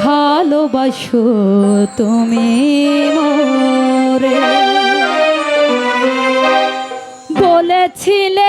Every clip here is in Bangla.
ভালোবাসো তুমি মোরে। বলেছিলে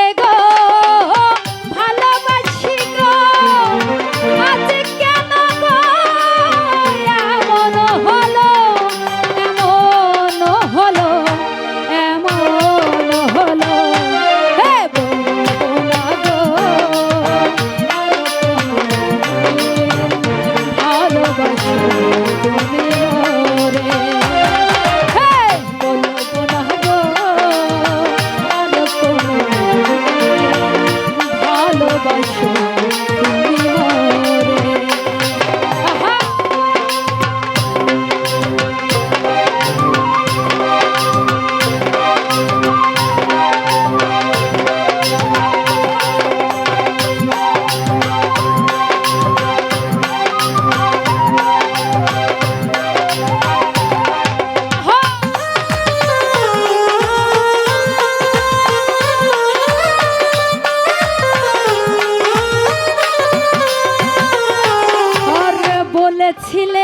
বলেছিলে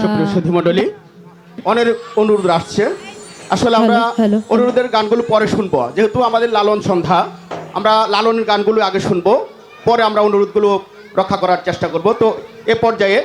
সুপ্রিয় সুধী মণ্ডলী অনেক অনুরোধ আসছে। আসলে আমরা। অনুরোধের গানগুলো পরে শুনব। যেহেতু আমাদের লালন সন্ধ্যা আমরা লালনের গানগুলো আগে শুনব পরে আমরা অনুরোধগুলো রক্ষা করার চেষ্টা করব। তো এ পর্যায়ে